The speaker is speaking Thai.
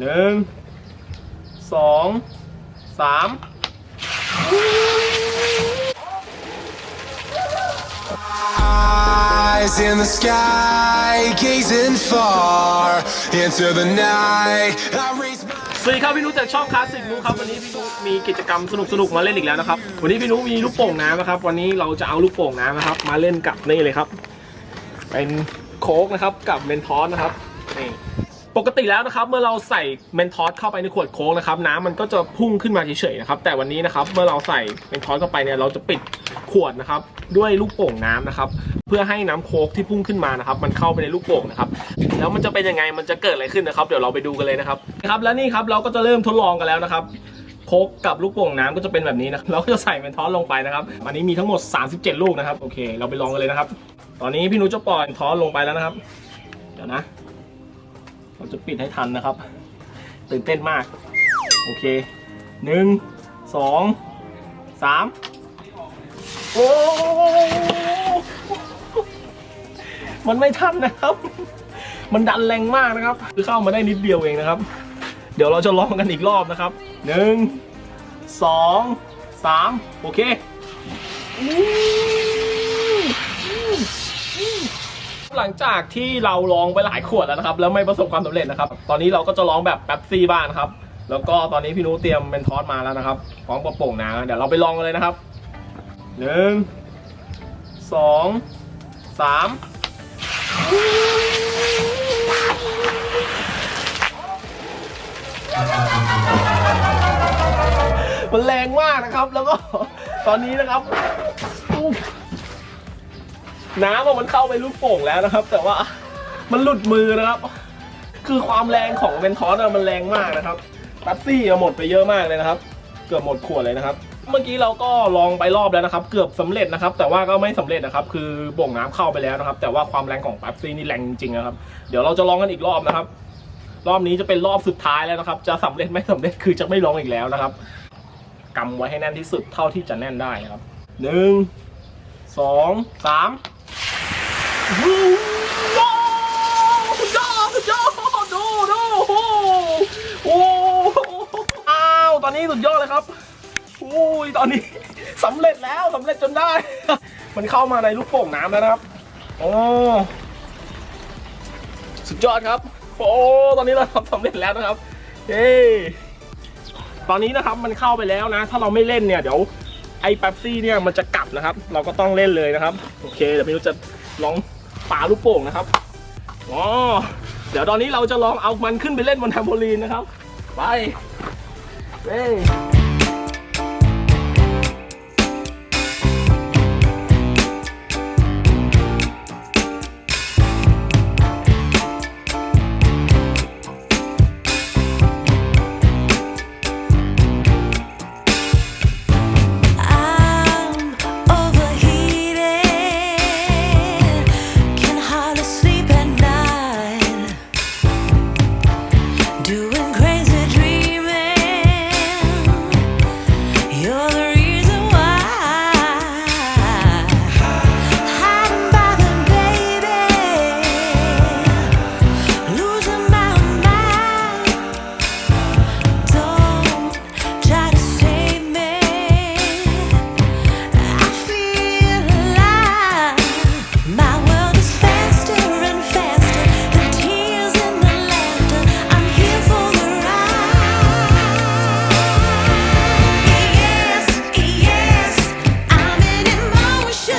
หนึ่งสองสาม Eyes in the sky, gazing far into the night. I raise my สวัสดีครับพี่นุจากช่องคลาสสิกนุครับวันนี้พี่นุมีกิจกรรมสนุกๆมาเล่นอีกแล้วนะครับวันนี้พี่นุมีลูกโป่งน้ำนะครับ วันนี้เราจะเอาลูกโป่งน้ำนะครับ มาเล่นกับนี่เลยครับ เป็นโค้กนะครับกับเมนทอสนะครับนี่ ปกติแล้วนะครับเมื่อเราใส่เมนทอสเข้าไปในขวดโค้กนะครับน้ำมันก็จะพุ่งขึ้นมาเฉยๆนะครับแต่วันนี้นะครับเมื่อเราใส่เมนทอสเข้าไปเนี่ยเราจะปิดขวดนะครับด้วยลูกโป่งน้ำนะครับเพื่อให้น้ำโค้กที่พุ่งขึ้นมานะครับมันเข้าไปในลูกโป่งนะครับแล้วมันจะเป็นยังไงมันจะเกิดอะไรขึ้นนะครับ เดี๋ยวเราไปดูกันเลยนะครับครับและนี่ครับเราก็จะเริ่มทดลองกันแล้วนะครับโค้กกับลูกโป่งน้ำก็จะเป็นแบบนี้นะเราก็จะใส่เมนทอสลงไปนะครับวันนี้มีทั้งหมด 37 ลูกนะครับโอเค เราไปลองกันเลยนะครับ ตอนนี้พี่นุชจะปล่อยเมนทอสลงไปแล้วนะครับ เดี๋ยวนะ เราจะปิดให้ทันนะครับ ตื่นเต้นมาก โอเคหนึ่งสองสามโอ้มันไม่ทันนะครับ มันดันแรงมากนะครับ คือเข้ามาได้นิดเดียวเองนะครับ เดี๋ยวเราจะลองกันอีกรอบนะครับหนึ่งสองสามโอเค หลังจากที่เราลองไปหลายขวดแล้วนะครับแล้วไม่ประสบความสำเร็จนะครับ ตอนนี้เราก็จะลองแบบแป๊บซี่บ้างนครับ แล้วก็ตอนนี้พี่นุเตรียมเป็นทอสมาแล้วนะครับพร้อมกระโป่งน้ำเดี๋ยวเราไปลองกันเลยนะครับหนึ่งสองสามมันแรงมากนะครับ แล้วก็ตอนนี้นะครับ น้ำมันเข้าไปลูกโป่งแล้วนะครับ แต่ว่ามันหลุดมือนะครับ คือความแรงของเวนทอสอะมันแรงมากนะครับแป๊บซี่หมดไปเยอะมากเลยนะครับ เกือบหมดขวดเลยนะครับ เมื่อกี้เราก็ลองไปรอบแล้วนะครับ เกือบสำเร็จนะครับ แต่ว่าก็ไม่สำเร็จนะครับ คือบ่งน้ำเข้าไปแล้วนะครับ แต่ว่าความแรงของแป๊บซี่นี่แรงจริงๆนะครับ เดี๋ยวเราจะลองกันอีกรอบนะครับ รอบนี้จะเป็นรอบสุดท้ายแล้วนะครับ จะสำเร็จไม่สำเร็จคือจะไม่ลองอีกแล้วนะครับกำไว้ให้แน่นที่สุดเท่าที่จะแน่นได้นะครับหนึ่งสองสาม ว้าวสุดยอดสุดยอดดูดูโอ้โหโอ้โหอ้าวตอนนี้สุดยอดเลยครับอุ้ยตอนนี้สำเร็จแล้วสำเร็จจนได้ มันเข้ามาในลูกโป่งน้ำแล้วนะครับโอ้สุดยอดครับ โอ้ตอนนี้เราทำสำเร็จแล้วนะครับเย้ตอนนี้นะครับมันเข้าไปแล้วนะ ถ้าเราไม่เล่นเนี่ยเดี๋ยวไอ้แป๊บซี่เนี่ยมันจะกลับนะครับ เราก็ต้องเล่นเลยนะครับ โอเคเดี๋ยวพี่นุชจะลอง ป่าลูกโป่งนะครับอ๋อเดี๋ยวตอนนี้เราจะลองเอามันขึ้นไปเล่นบนแทมโพลีนนะครับ ไปเฮ้